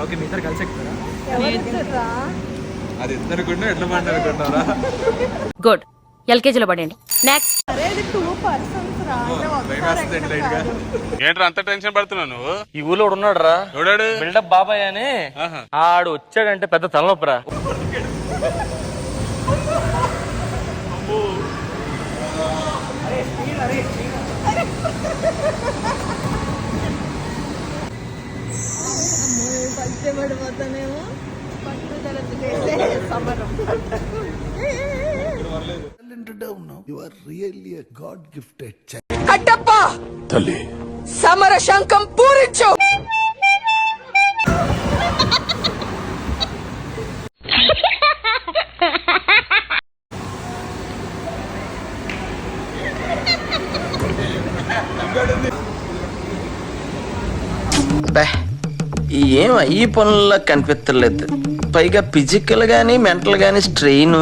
Okay మీ ఇద్దరు కలిసి ఎక్కుతారా? ఎవరు అది ఎందుకుంటే ఎట్లా మాట అనుకుంటారా గుడ్. ఎల్కేజీలో పడండి నెక్స్ట్ అరే. ఏంట్రా అంత టెన్షన్ పడుతున్నావు నువ్వు? ఈ ఊళ్ళో ఉన్నాడు రా ఎవడాడు? బిల్డప్ బాబాయ్ అని. ఆడు వచ్చాడంటే పెద్ద తలనొప్పరా. అమ్మో, God gifted child. కట్టప్ప సమర శంఖం పూరించు! ఏం ఈ పనుల్లో కనిపించలేదు పైగా ఫిజికల్ కానీ మెంటల్ కానీ స్ట్రెయిన్